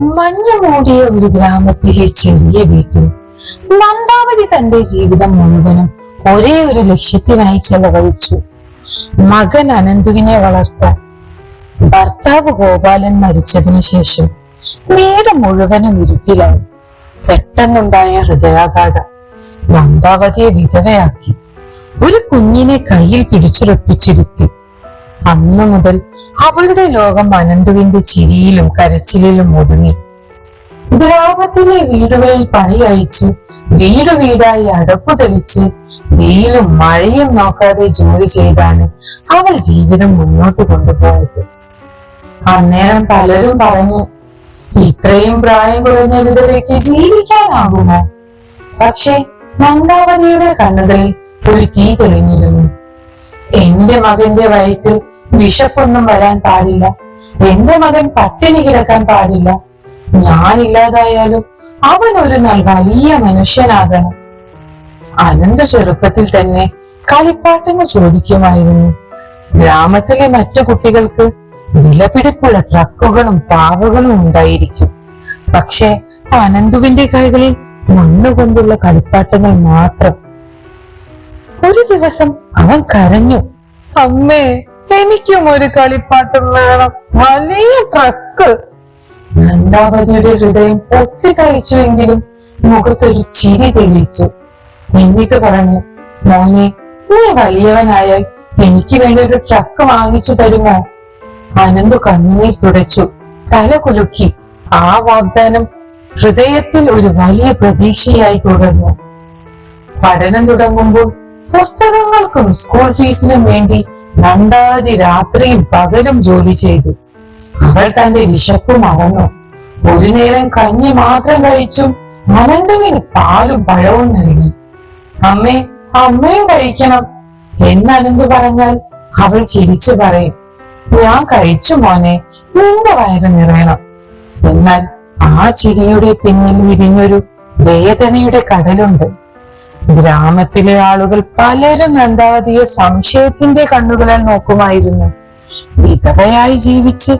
മഞ്ഞു മൂടിയ ഒരു ഗ്രാമത്തിലെ ചെറിയ വീട്ടിൽ നന്ദാവതി തന്റെ ജീവിതം മുഴുവനും ഒരേ ഒരു ലക്ഷ്യത്തിനായി ചെലവഴിച്ചു. മകൻ അനന്തുവിനെ വളർത്താൻ ഭർത്താവ് ഗോപാലൻ മരിച്ചതിനു ശേഷം വീട് മുഴുവനും ഇരുട്ടിലായി. പെട്ടെന്നുണ്ടായ ഹൃദയാഘാതം നന്ദാവതിയെ വിധവയാക്കി. ഒരു കുഞ്ഞിനെ കയ്യിൽ പിടിച്ചുറപ്പിച്ചിരുത്തി. അന്നു മുതൽ അവളുടെ ലോകം അനന്തുവിന്റെ ചിരിയിലും കരച്ചിലിലും ഒതുങ്ങി. ഗ്രാമത്തിലെ വീടുകളിൽ പണി കഴിച്ച് വീട് വീടായി അടപ്പു തെളിച്ച് വെയിലും മഴയും നോക്കാതെ ജോലി ചെയ്താണ് അവൾ ജീവിതം മുന്നോട്ട് കൊണ്ടുപോയത്. അന്നേരം പലരും പറഞ്ഞു ഇത്രയും പ്രായം കുറഞ്ഞ വിധവയ്ക്ക് ജീവിക്കാനാകുമോ? പക്ഷേ നന്ദാവതിയുടെ കണ്ണുകളിൽ ഒരു തീ തെളിഞ്ഞിരുന്നു. എന്റെ മകന്റെ വയറ്റിൽ വിശപ്പൊന്നും വരാൻ പാടില്ല. എന്റെ മകൻ പട്ടിണി കിടക്കാൻ പാടില്ല. ഞാൻ ഇല്ലാതായാലും അവൻ ഒരു നാൾ വലിയ മനുഷ്യനാകണം. അനന്ത ചെറുപ്പത്തിൽ തന്നെ കളിപ്പാട്ടങ്ങൾ ചോദിക്കുമായിരുന്നു. ഗ്രാമത്തിലെ മറ്റു കുട്ടികൾക്ക് വിലപിടിപ്പുള്ള ട്രക്കുകളും പാവകളും ഉണ്ടായിരിക്കും. പക്ഷെ അനന്തുവിന്റെ കൈകളിൽ മണ്ണുകൊണ്ടുള്ള കളിപ്പാട്ടങ്ങൾ മാത്രം. ഒരു ദിവസം അവൻ കരഞ്ഞു. അമ്മേ എനിക്കും ഒരു കളിപ്പാട്ടം വേണം വലിയ ട്രക്ക്. നന്ദാവതിയുടെ ഹൃദയം പൊട്ടിത്തളിച്ചുവെങ്കിലും മുഖത്തൊരു ചിരി തെളിയിച്ചു. എന്നിട്ട് പറഞ്ഞു മോനെ നീ വലിയവനായാൽ എനിക്ക് വേണ്ടി ഒരു ട്രക്ക് വാങ്ങിച്ചു തരുമോ? അനന്തു കണ്ണുനീർ തുടച്ചു. തല കുലുക്കി. ആ വാഗ്ദാനം ഹൃദയത്തിൽ ഒരു വലിയ പ്രതീക്ഷയായി തുടർന്നു. പഠനം തുടങ്ങുമ്പോൾ പുസ്തകങ്ങൾക്കും സ്കൂൾ ഫീസിനും വേണ്ടി നണ്ടാതി രാത്രിയും പകലും ജോലി ചെയ്തു. അവൾ തന്റെ വിശപ്പ് മറന്നു. ഒരു നേരം കഞ്ഞി മാത്രം കഴിച്ചു. അനന്തുവിന് പാലും പഴവും നൽകി. അമ്മേ അമ്മയും കഴിക്കണം എന്ന് അനന്തു പറഞ്ഞാൽ അവൾ ചിരിച്ചു പറയും. ഞാൻ കഴിച്ചു മോനെ നിന്റെ വയറ് നിറയണം. എന്നാൽ ആ ചിരിയുടെ പിന്നിൽ വിരിഞ്ഞൊരു വേദനയുടെ കടലുണ്ട്. ഗ്രാമത്തിലെ ആളുകൾ പലരും നന്ദാവതിയെ സംശയത്തിന്റെ കണ്ണുകളാൽ നോക്കുമായിരുന്നു. വിധവയായി ജീവിച്ച്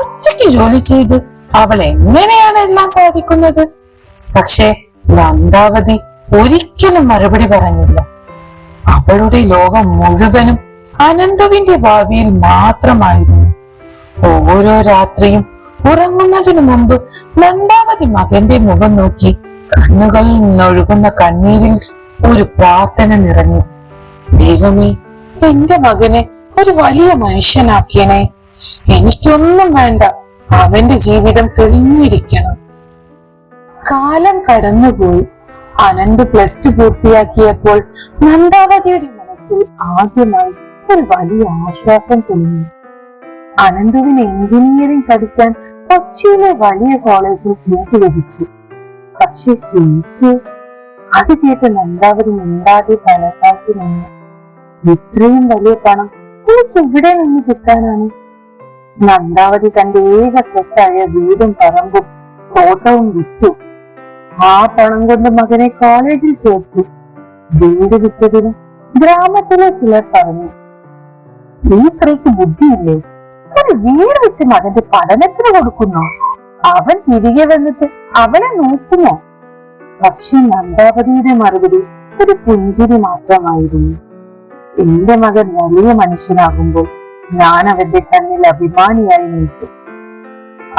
ഒറ്റയ്ക്ക് ജോലി ചെയ്ത് അവൾ എങ്ങനെയാണ് എല്ലാം സാധിക്കുന്നത്? പക്ഷെ നന്ദാവതി ഒരിക്കലും മറുപടി പറഞ്ഞില്ല. അവളുടെ ലോകം മുഴുവനും അനന്തുവിന്റെ ഭാവിയിൽ മാത്രമായിരുന്നു. ഓരോ രാത്രിയും ഉറങ്ങുന്നതിനു മുമ്പ് നന്ദാവതി മകന്റെ മുഖം നോക്കി കണ്ണുകളിൽ നിന്നൊഴുകുന്ന കണ്ണീരിൽ ഒരു പ്രാർത്ഥന നിറഞ്ഞു. ദൈവമേ എന്റെ മകനെ ഒരു വലിയ മനുഷ്യനാക്കിയണേ. എനിക്കൊന്നും വേണ്ട. അവന്റെ ജീവിതം തെളിഞ്ഞിരിക്കണം. കാലം കടന്നുപോയി. അനന്ത് പ്ലസ് ടു പൂർത്തിയാക്കിയപ്പോൾ നന്ദാവതിയുടെ മനസ്സിൽ ആദ്യമായി ഒരു വലിയ ആശ്വാസം തോന്നി. അനന്തുവിന് എഞ്ചിനീയറിംഗ് പഠിക്കാൻ കൊച്ചിയിലെ വലിയ കോളേജിൽ സീറ്റ് ലഭിച്ചു. പക്ഷെ ഫീസ് അത് കേട്ട് നന്ദാവതി മിണ്ടാതെ തലത്താക്കി നിന്നു ഇത്രയും വലിയ പണം എനിക്ക് എവിടെ നിന്ന് കിട്ടാനാണ്? നന്ദാവതി തന്റെ ഏക സ്വത്തായ വീടും പറമ്പും തോട്ടവും വിറ്റു. ആ പണം കൊണ്ട് മകനെ കോളേജിൽ ചേർത്തു. വീട് വിറ്റതിന് ഗ്രാമത്തിലെ ചിലർ പറഞ്ഞു ഈ സ്ത്രീക്ക് ബുദ്ധിയില്ലേ? ഒരു വീട് വിറ്റ് മകന്റെ പഠനത്തിന് കൊടുക്കുന്നു. അവൻ തിരികെ വന്നിട്ട് അവനെ നോക്കുമോ? പക്ഷെ നന്ദാവതിയുടെ മറുപടി ഒരു പുഞ്ചിരി മാത്രമായിരുന്നു. എന്റെ മകൻ വലിയ മനുഷ്യനാകുമ്പോൾ ഞാൻ അവന്റെ കണ്ണിൽ അഭിമാനിയായി നിൽക്കും.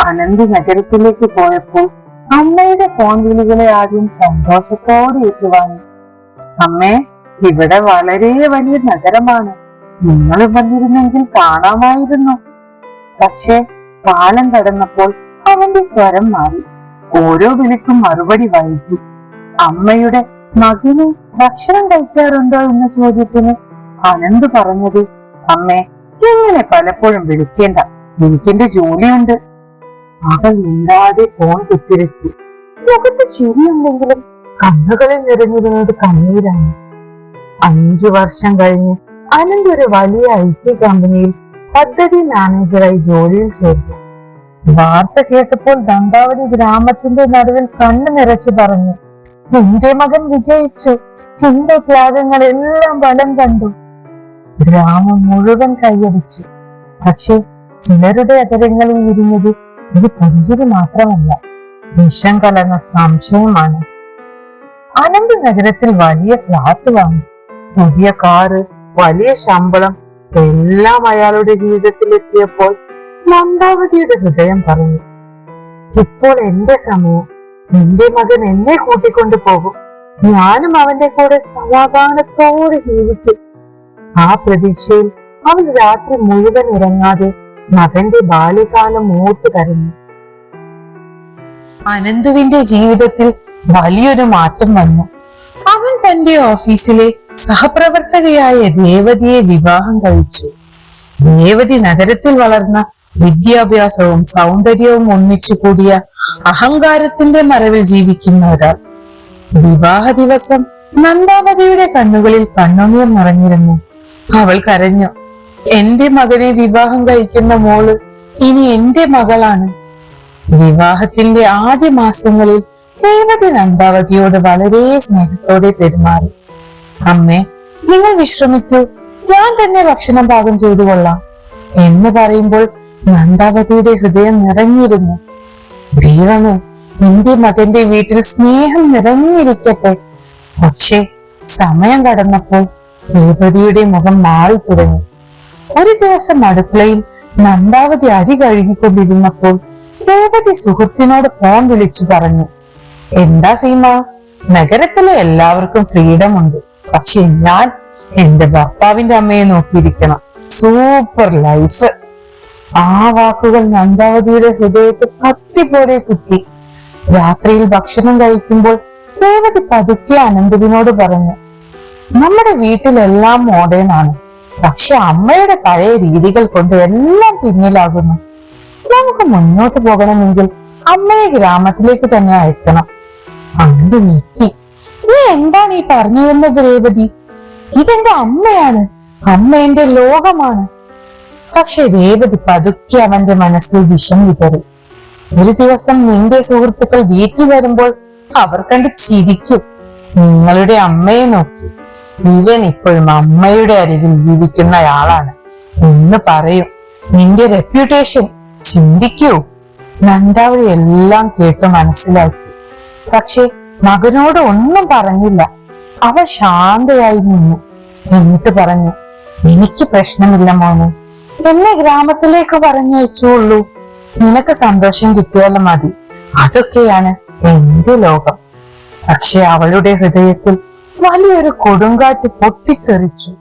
അനന്ത് നഗരത്തിലേക്ക് പോയപ്പോൾ അമ്മയുടെ ഫോൺ വിളികളെ ആദ്യം സന്തോഷത്തോടെ ഏറ്റുവാങ്ങി. അമ്മേ ഇവിടെ വളരെ വലിയ നഗരമാണ്. നിങ്ങൾ വന്നിരുന്നെങ്കിൽ കാണാമായിരുന്നു. പക്ഷെ പാലം കടന്നപ്പോൾ അവന്റെ സ്വരം മാറി. ഓരോ വിളിക്കും മറുപടി വൈകി. അമ്മയുടെ മകന് ഭക്ഷണം കഴിക്കാറുണ്ടോ എന്ന ചോദ്യത്തിന് അനന്ത് പറഞ്ഞത് അമ്മ എങ്ങനെ പലപ്പോഴും വിളിക്കേണ്ട. എനിക്കെന്റെ ജോലിയുണ്ട്. അവൾ മിണ്ടാതെ ഫോൺ കുത്തിരക്കി മുഖത്ത് ചിരിയുണ്ടെങ്കിലും കണ്ണുകളിൽ നിറഞ്ഞിരുന്നത് കണ്ണീരാണ്. അഞ്ചു വർഷം കഴിഞ്ഞ് അനന്ത് ഒരു വലിയ ഐ ടി കമ്പനിയിൽ പദ്ധതി മാനേജറായി ജോലിയിൽ ചേർന്നു. വാർത്ത കേട്ടപ്പോൾ ദണ്ടാവതി ഗ്രാമത്തിന്റെ നടുവിൽ കണ്ണു നിറച്ചു പറഞ്ഞു എന്റെ മകൻ വിജയിച്ചു. എന്റെ ത്യാഗങ്ങളെല്ലാം ഫലം കണ്ടു. ഗ്രാമം മുഴുവൻ കൈയടിച്ചു. പക്ഷെ ചിലരുടെ അതരങ്ങളിൽ വിരിഞ്ഞത് ഇത് പുഞ്ചിരി മാത്രമല്ല. വിഷം കലർന്ന സംശയമാണ്. അനന്ത് നഗരത്തിൽ വലിയ ഫ്ലാറ്റ് വാങ്ങി. പുതിയ കാറ് വലിയ ശമ്പളം എല്ലാം അയാളുടെ ജീവിതത്തിൽ എത്തിയപ്പോൾ നന്ദാവതിയുടെ ഹൃദയം പറഞ്ഞു. ഇപ്പോൾ എന്റെ സമയം. എന്റെ മകൻ എന്നെ കൂട്ടിക്കൊണ്ടു പോകും. ഞാനും അവന്റെ കൂടെ സമാധാനത്തോടെ ജീവിക്കും. ആ പ്രതീക്ഷയിൽ അവൻ രാത്രി മുഴുവൻ ഉറങ്ങാതെ മകന്റെ ബാല്യകാലം ഓർത്തു കരഞ്ഞു. അനന്തുവിന്റെ ജീവിതത്തിൽ വലിയൊരു മാറ്റം വന്നു. അവൻ തന്റെ ഓഫീസിലെ സഹപ്രവർത്തകയായ രേവതിയെ വിവാഹം കഴിച്ചു. രേവതി നഗരത്തിൽ വളർന്ന വിദ്യാഭ്യാസവും സൗന്ദര്യവും ഒന്നിച്ചു കൂടിയ അഹങ്കാരത്തിന്റെ മറവിൽ ജീവിക്കുന്ന ഒരാൾ വിവാഹ ദിവസം നന്ദാവതിയുടെ കണ്ണുകളിൽ കണ്ണുനീർ നിറഞ്ഞിരുന്നു. അവൾ കരഞ്ഞു. എന്റെ മകനെ വിവാഹം കഴിക്കുന്ന മോൾ ഇനി എന്റെ മകളാണ്. വിവാഹത്തിന്റെ ആദ്യ മാസങ്ങളിൽ രേവതി നന്ദാവതിയോട് വളരെ സ്നേഹത്തോടെ പെരുമാറി. അമ്മേ നിങ്ങൾ വിശ്രമിക്കൂ. ഞാൻ തന്നെ ഭക്ഷണം പാകം ചെയ്തു കൊള്ളാം. എന്ന് പറയുമ്പോൾ നന്ദാവതിയുടെ ഹൃദയം നിറഞ്ഞിരുന്നു. ദൈവമേ നിന്റെ മകന്റെ വീട്ടിൽ സ്നേഹം നിറഞ്ഞിരിക്കട്ടെ. പക്ഷേ സമയം കടന്നപ്പോൾ രേവതിയുടെ മുഖം മാറി തുടങ്ങി. ഒരു ദിവസം അടുക്കളയിൽ നന്ദാവതി അരി കഴുകിക്കൊണ്ടിരുന്നപ്പോൾ രേവതി സുഹൃത്തിനോട് ഫോൺ വിളിച്ചു പറഞ്ഞു എന്താ സീമ നഗരത്തിലെ എല്ലാവർക്കും ഫ്രീഡം ഉണ്ട് പക്ഷെ ഞാൻ എന്റെ ഭർത്താവിന്റെ അമ്മയെ നോക്കിയിരിക്കണം. Super life. ആ വാക്കുകൾ നന്ദാവതിയുടെ ഹൃദയത്തെ കത്തി പോലെ കുത്തി. രാത്രിയിൽ ഭക്ഷണം കഴിക്കുമ്പോൾ രേവതി പതുക്കെ അനന്തവിനോട് പറഞ്ഞു നമ്മുടെ വീട്ടിലെല്ലാം മോഡേൺ ആണ് പക്ഷെ അമ്മയുടെ പഴയ രീതികൾ കൊണ്ട് എല്ലാം പിന്നിലാകുന്നു. നമുക്ക് മുന്നോട്ട് പോകണമെങ്കിൽ അമ്മയെ ഗ്രാമത്തിലേക്ക് തന്നെ അയക്കണം. അങ്ങനെ ഞെട്ടി. നീ എന്താണ് ഈ പറഞ്ഞു തന്നത് രേവതി? ഇതെന്റെ അമ്മയാണ്. അമ്മ എന്റെ ലോകമാണ്. പക്ഷെ രേവതി പതുക്കെ അവന്റെ മനസ്സിൽ വിഷം വിതറി. ഒരു ദിവസം നിന്റെ സുഹൃത്തുക്കൾ വീട്ടിൽ വരുമ്പോൾ അവർ കണ്ട് ചിരിക്കും. നിങ്ങളുടെ അമ്മയെ നോക്കി. ഇവൻ ഇപ്പോഴും അമ്മയുടെ അരികിൽ ജീവിക്കുന്നയാളാണ്. എന്ന് പറയും. നിന്റെ റെപ്യൂട്ടേഷൻ ചിന്തിക്കൂ. നന്ദാവതി എല്ലാം കേട്ട് മനസ്സിലാക്കി. പക്ഷെ മകനോട് ഒന്നും പറഞ്ഞില്ല. അവ ശാന്തയായി നിന്നു. എന്നിട്ട് പറഞ്ഞു എനിക്ക് പ്രശ്നമില്ല മോനെ. എന്നെ ഗ്രാമത്തിലേക്ക് പറഞ്ഞയച്ചുള്ളൂ നിനക്ക് സന്തോഷം കിട്ടിയാലും മതി. അതൊക്കെയാണ് എന്റെ ലോകം. പക്ഷെ അവളുടെ ഹൃദയത്തിൽ വലിയൊരു കൊടുങ്കാറ്റ് പൊട്ടിത്തെറിച്ചു.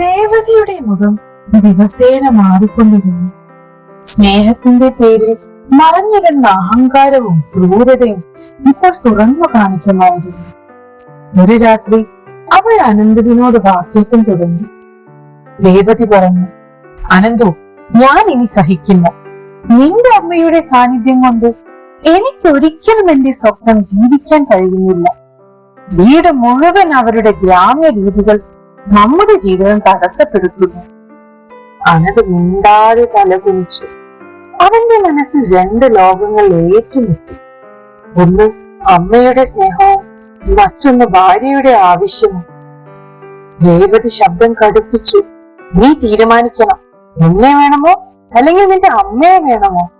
രേവതിയുടെ മുഖം ദിവസേന മാറിക്കൊണ്ടിരുന്നു. സ്നേഹത്തിന്റെ പേരിൽ മറഞ്ഞിരുന്ന അഹങ്കാരവും ക്രൂരതയും ഇപ്പോൾ തുറന്നു കാണിക്കുമായിരുന്നു. ഒരു രാത്രി അവൾ അനന്തവിനോട് വാക്കേറ്റം തുടങ്ങി. രേവതി പറഞ്ഞു അനന്തു ഞാൻ ഇനി സഹിക്കുന്നു നിന്റെ അമ്മയുടെ സാന്നിധ്യം കൊണ്ട് എനിക്ക് ഒരിക്കലും എന്റെ സ്വപ്നം ജീവിക്കാൻ കഴിയുന്നില്ല. വീട് മുഴുവൻ അവരുടെ ഗ്രാമ്യ രീതികൾ നമ്മുടെ ജീവിതം തടസ്സപ്പെടുത്തുന്നു. അനത് മിണ്ടാതെ തലകുനിച്ചു അവന്റെ മനസ്സിൽ രണ്ട് ലോകങ്ങൾ ഏറ്റുമുട്ടി. ഒന്ന് അമ്മയുടെ സ്നേഹവും മറ്റൊന്ന് ഭാര്യയുടെ ആവശ്യവും. രേവതി ശബ്ദം കടുപ്പിച്ചു. നീ തീരുമാനിക്കണം. എന്നെ വേണമോ? അല്ലെങ്കിൽ നിന്റെ അമ്മയെ വേണമോ?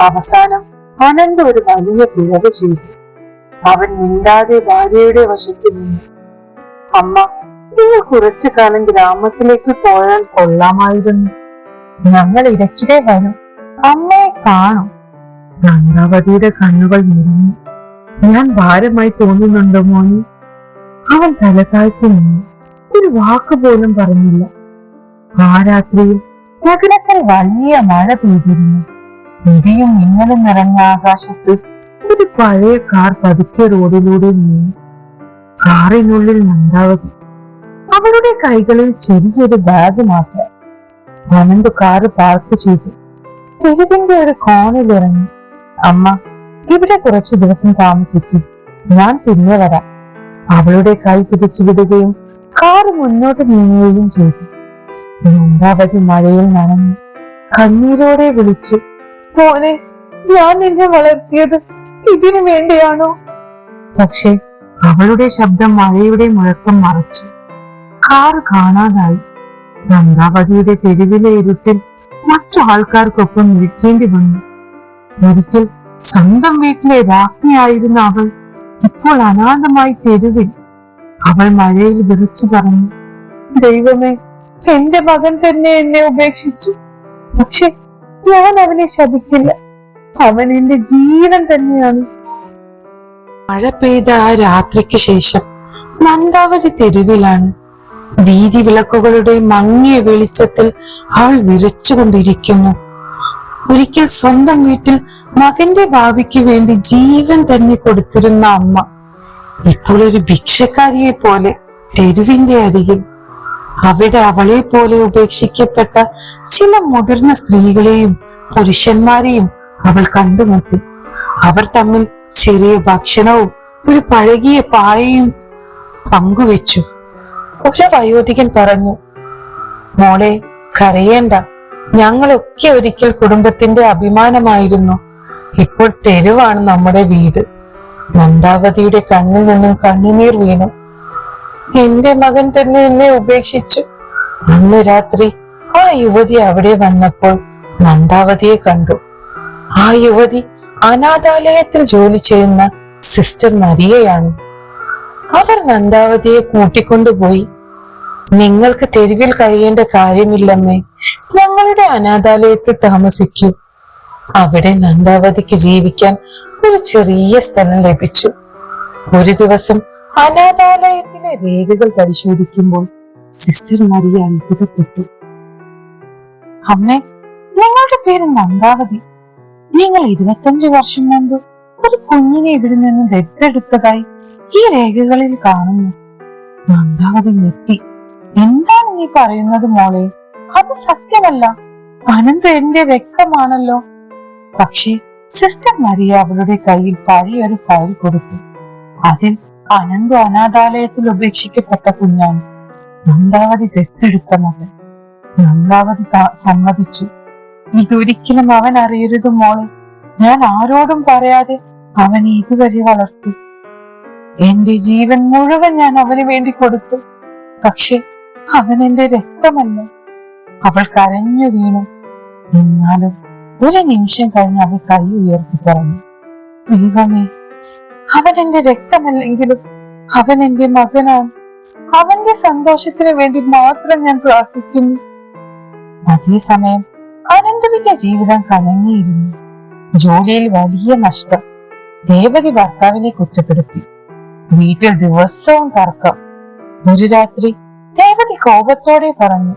അവസാനം അനന്ത് ഒരു വലിയ പിഴവ് ചെയ്തു. അവൻ മിണ്ടാതെ ഭാര്യയുടെ വശത്ത് നിന്നു. അമ്മ നിങ്ങൾ കുറച്ചു കാലം ഗ്രാമത്തിലേക്ക് പോയാൽ കൊള്ളാമായിരുന്നു. ഞങ്ങൾ ഇടയ്ക്കിടെ വരും. അമ്മയെ കാണും. ഗംഗാവതിയുടെ കണ്ണുകൾ നിറഞ്ഞു. ഞാൻ ഭാരമായി തോന്നുന്നുണ്ടോ മോനി? അവൻ തലതാഴ്ത്തി നിന്നു. ഒരു വാക്ക് പോലും പറഞ്ഞില്ല. ആ രാത്രിയിൽ നഗരത്തിൽ വലിയ മഴ പെയ്തിരുന്നു. ഇടിയും മിന്നലും നിറഞ്ഞ ആകാശത്ത് ഒരു പഴയ കാർ പതുക്കെ റോഡിലൂടെ നീങ്ങി. കാറിനുള്ളിൽ നന്ദാവതി അവളുടെ കൈകളിൽ ചെറിയൊരു ബാഗ് മാത്രം. അനന്ത് കാറ് പാർക്ക് ചെയ്തു. തെരുവിന്റെ ഒരു കോണിൽ ഇറങ്ങി. അമ്മ ഇവിടെ കുറച്ചു ദിവസം താമസിക്കും. ഞാൻ പിന്നെ വരാം. അവളുടെ കൈ പിടിച്ചു വിടുകയും കാറ് മുന്നോട്ട് നീങ്ങുകയും ചെയ്തു. നന്ദാവതി മഴയിൽ നനഞ്ഞു കണ്ണീരോടെ വിളിച്ചു മോനെ ഞാൻ നിന്നെ വളർത്തിയത് ഇതിനു വേണ്ടിയാണോ? പക്ഷെ അവളുടെ ശബ്ദം മഴയുടെ മുഴക്കം മറച്ചു. കാർ കാണാതായി. ഗംഗാവതിയുടെ തെരുവിലെ ഇരുട്ടിൽ മറ്റു ആൾക്കാർക്കൊപ്പം നിൽക്കേണ്ടി വന്നു. ഒരിക്കൽ സ്വന്തം വീട്ടിലെ രാജ്ഞിയായിരുന്ന അവൾ ഇപ്പോൾ അനാഥമായി തെരുവിൽ. അവൾ മഴയിൽ വിളിച്ചു പറഞ്ഞു ദൈവമേ എന്റെ മകൻ തന്നെ എന്നെ ഉപേക്ഷിച്ചു. പക്ഷെ ഞാൻ അവനെ ശപിക്കില്ല. അവൻ എന്റെ ജീവൻ തന്നെയാണ്. മഴ പെയ്ത ആ രാത്രിക്ക് ശേഷം നന്ദാവലി തെരുവിലാണ്. വീതി വിളക്കുകളുടെ മങ്ങിയ വെളിച്ചത്തിൽ അവൾ വിറച്ചുകൊണ്ടിരിക്കുന്നു. ഒരിക്കൽ സ്വന്തം വീട്ടിൽ മകന്റെ ഭാവിക്ക് വേണ്ടി ജീവൻ തന്നെ കൊടുത്തിരുന്ന അമ്മ ഇപ്പോൾ ഒരു ഭിക്ഷക്കാരിയെ പോലെ തെരുവിന്റെ അരികിൽ അവിടെ അവളെ പോലെ ഉപേക്ഷിക്കപ്പെട്ട ചില മുതിർന്ന സ്ത്രീകളെയും പുരുഷന്മാരെയും അവൾ കണ്ടുമുട്ടി. അവർ തമ്മിൽ ചെറിയ ഭക്ഷണവും ഒരു പഴകിയ പായയും പങ്കുവെച്ചു. ഒരു വയോധികൻ പറഞ്ഞു മോളെ കരയേണ്ട. ഞങ്ങളൊക്കെ ഒരിക്കൽ കുടുംബത്തിന്റെ അഭിമാനമായിരുന്നു. ഇപ്പോൾ തെരുവാണ് നമ്മുടെ വീട്. നന്ദാവതിയുടെ കണ്ണിൽ നിന്നും കണ്ണുനീർ വീണു. എന്റെ മകൻ തന്നെ എന്നെ ഉപേക്ഷിച്ചു. അന്ന് രാത്രി ആ യുവതി അവിടെ വന്നപ്പോൾ നന്ദാവതിയെ കണ്ടു. ആ യുവതി അനാഥാലയത്തിൽ ജോലി ചെയ്യുന്ന സിസ്റ്റർ മരിയയാണ്. അവർ നന്ദാവതിയെ കൂട്ടിക്കൊണ്ടുപോയി. നിങ്ങൾക്ക് തെരുവിൽ കഴിയേണ്ട കാര്യമില്ലമ്മേ. ഞങ്ങളുടെ അനാഥാലയത്തിൽ താമസിക്കൂ. അവിടെ നന്ദാവതിക്ക് ജീവിക്കാൻ ഒരു ചെറിയ സ്ഥലം ലഭിച്ചു. ഒരു ദിവസം അനാഥാലയത്തിലെ രേഖകൾ പരിശോധിക്കുമ്പോൾ സിസ്റ്റർ മരിയ അത്ഭുതപ്പെട്ടു. അമ്മേ നിങ്ങളുടെ പേര് നന്ദാവതി. നിങ്ങൾ ഇരുപത്തഞ്ചു വർഷം മുമ്പ് ഒരു കുഞ്ഞിനെ ഇവിടെ നിന്ന് ദത്തെടുത്തതായി ഈ രേഖകളിൽ കാണുന്നു. നന്ദാവതി ഞെട്ടി. എന്താണ് നീ പറയുന്നത് മോളെ? അത് സത്യമല്ല. അനന്ത എന്റെ രക്തമാണല്ലോ. പക്ഷേ സിസ്റ്റർ മരിയ അവളുടെ കയ്യിൽ പഴയൊരു ഫയൽ കൊടുത്തു. അതിൽ അനന്തു അനാഥാലയത്തിൽ ഉപേക്ഷിക്കപ്പെട്ട കുഞ്ഞാണ്. നന്ദാവതി ദത്തെടുത്ത മകൻ. നന്ദാവതി സമ്മതിച്ചു. ഇതൊരിക്കലും അവൻ അറിയരുത് മോളെ. ഞാൻ ആരോടും പറയാതെ അവനെ ഇതുവരെ വളർത്തി. എന്റെ ജീവൻ മുഴുവൻ ഞാൻ അവന് വേണ്ടി കൊടുത്തു. പക്ഷെ അവൻ എന്റെ രക്തമല്ല. അവൾ കരഞ്ഞു വീണു. എന്നാലും ഒരു നിമിഷം കഴിഞ്ഞ് അവൾ കൈ ഉയർത്തി പറഞ്ഞു. ദൈവമേ അവൻ എന്റെ രക്തമല്ലെങ്കിലും അവൻ എന്റെ മകനാണ്. അവന്റെ സന്തോഷത്തിന് വേണ്ടി മാത്രം ഞാൻ പ്രാർത്ഥിക്കുന്നു. അതേസമയം അനന്തവിന്റെ ജീവിതം കലങ്ങിയിരുന്നു. ജോലിയിൽ വലിയ നഷ്ടം. ദേവതി ഭർത്താവിനെ കുറ്റപ്പെടുത്തി. വീട്ടിൽ ദിവസവും തർക്കം. ഒരു രാത്രി ദേവതി കോപത്തോടെ പറഞ്ഞു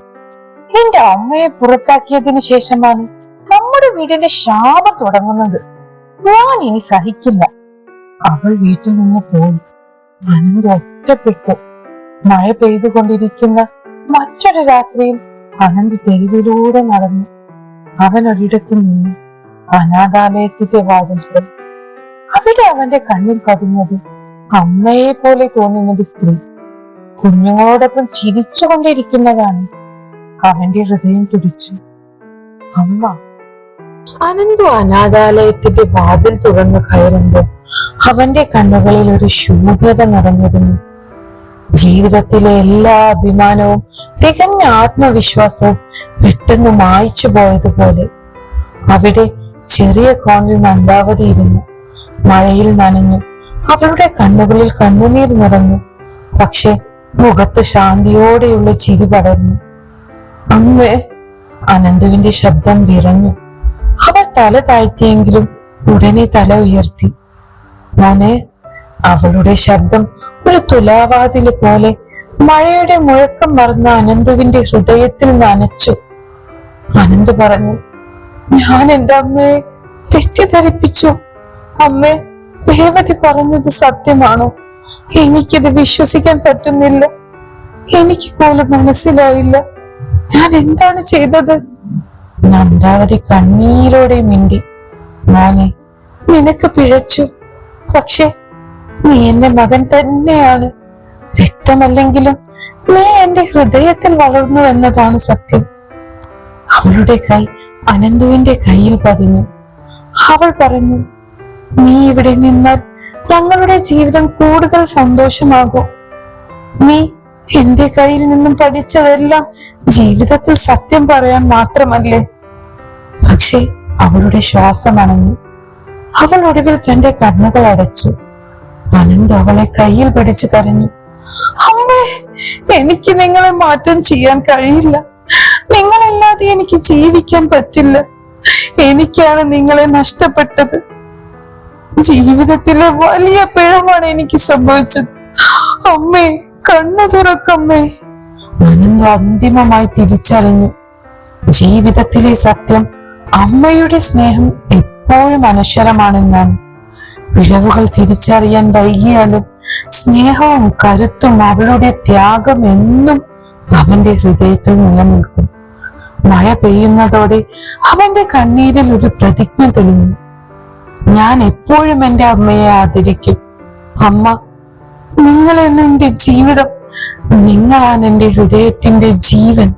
നിന്റെ അമ്മയെ പുറത്താക്കിയതിന് ശേഷമാണ് നമ്മുടെ വീടിന്റെ ശാപം തുടങ്ങുന്നത്. ഞാൻ ഇനി സഹിക്കില്ല. അവൾ വീട്ടിൽ നിന്ന് പോയി. അനന്ത് ഒറ്റപ്പെട്ടു. മഴ പെയ്തുകൊണ്ടിരിക്കുന്ന മറ്റൊരു രാത്രിയിൽ അനന്ത് തെരുവിലൂടെ നടന്നു. അവൻ ഒരിടത്ത് നിന്നു അനാഥാലയത്തിന്റെ വാതിൽക്കൽ അവിടെ അവന്റെ കണ്ണിൽ പതിഞ്ഞത് അമ്മയെ പോലെ തോന്നുന്നൊരു സ്ത്രീ. കുഞ്ഞുങ്ങളോടൊപ്പം ചിരിച്ചുകൊണ്ടിരിക്കുന്നതാണ് അവന്റെ ഹൃദയം തുടിച്ചു. അമ്മ അനന്തു അനാഥാലയത്തിന്റെ വാതിൽ തുറന്നു കയറുമ്പോൾ അവന്റെ കണ്ണുകളിൽ ഒരു ശൂഭ്യത നിറഞ്ഞിരുന്നു. ജീവിതത്തിലെ എല്ലാ അഭിമാനവും തികഞ്ഞ ആത്മവിശ്വാസവും പെട്ടെന്ന് മായിച്ചു പോയതുപോലെ അവിടെ ചെറിയ കോണിൽ നന്ദാവതി ഇരുന്നു. മഴയിൽ നനഞ്ഞു. അവളുടെ കണ്ണുകളിൽ കണ്ണുനീർ നിറഞ്ഞു. പക്ഷെ മുഖത്ത് ശാന്തിയോടെയുള്ള ചിരി പടർന്നു. അമ്മേ അനന്തുവിന്റെ ശബ്ദം വിറഞ്ഞു. അവൾ തല താഴ്ത്തിയെങ്കിലും ഉടനെ തല ഉയർത്തി. മോനെ അവളുടെ ശബ്ദം ഒരു തുലാവാതിൽ പോലെ മഴയുടെ മുഴക്കം മറന്ന അനന്തുവിന്റെ ഹൃദയത്തിൽ നനച്ചു. അനന്ത് പറഞ്ഞു ഞാൻ എന്റെ അമ്മയെ തെറ്റിദ്ധരിപ്പിച്ചു. അമ്മേ രേവതി പറഞ്ഞത് സത്യമാണോ? എനിക്കിത് വിശ്വസിക്കാൻ പറ്റുന്നില്ല. എനിക്ക് പോലും മനസ്സിലായില്ല. ഞാൻ എന്താണ് ചെയ്തത്? നന്ദാവതി കണ്ണീരോടെ മിണ്ടി മോനെ നിനക്ക് പിഴച്ചു. പക്ഷെ നീ എന്റെ മകൻ തന്നെയാണ്. രക്തമല്ലെങ്കിലും നീ എന്റെ ഹൃദയത്തിൽ വളർന്നു എന്നതാണ് സത്യം. അവളുടെ കൈ അനന്തുവിന്റെ കയ്യിൽ പതിഞ്ഞു. അവൾ പറഞ്ഞു നീ ഇവിടെ നിന്നാൽ ഞങ്ങളുടെ ജീവിതം കൂടുതൽ സന്തോഷമാകും. നീ എന്റെ കയ്യിൽ നിന്നും പഠിച്ചതെല്ലാം ജീവിതത്തിൽ സത്യം പറയാൻ മാത്രമല്ലേ? പക്ഷേ അവളുടെ ശ്വാസം അണഞ്ഞു. അവൾ ഒടുവിൽ തന്റെ കണ്ണുകൾ അടച്ചു. അനന്ത് അവളെ കയ്യിൽ പിടിച്ചു കരഞ്ഞു. അമ്മേ എനിക്ക് നിങ്ങളെ മാറ്റം ചെയ്യാൻ കഴിയില്ല. നിങ്ങളല്ലാതെ എനിക്ക് ജീവിക്കാൻ പറ്റില്ല. എനിക്കാണ് നിങ്ങളെ നഷ്ടപ്പെട്ടത്. ജീവിതത്തിലെ വലിയ പിഴമാണ് എനിക്ക് സംഭവിച്ചത്. അമ്മേ കണ്ണു തുറക്കമ്മേ. അനന്തു അന്തിമമായി തിരിച്ചറിഞ്ഞു. ജീവിതത്തിലെ സത്യം അമ്മയുടെ സ്നേഹം എപ്പോഴും അനശ്വരമാണെന്നാണ്. പിഴവുകൾ തിരിച്ചറിയാൻ വൈകിയാലും സ്നേഹവും കരുത്തും അവളുടെ ത്യാഗം എന്നും അവന്റെ ഹൃദയത്തിൽ നിലനിൽക്കും. മഴ പെയ്യുന്നതോടെ അവന്റെ കണ്ണീരിൽ ഒരു പ്രതിജ്ഞ തെളിഞ്ഞു. ഞാൻ എപ്പോഴും എന്റെ അമ്മയെ ആദരിക്കും. അമ്മ നിങ്ങൾ എന്റെ ജീവിതം നിങ്ങളാണ് എന്റെ ഹൃദയത്തിന്റെ ജീവൻ.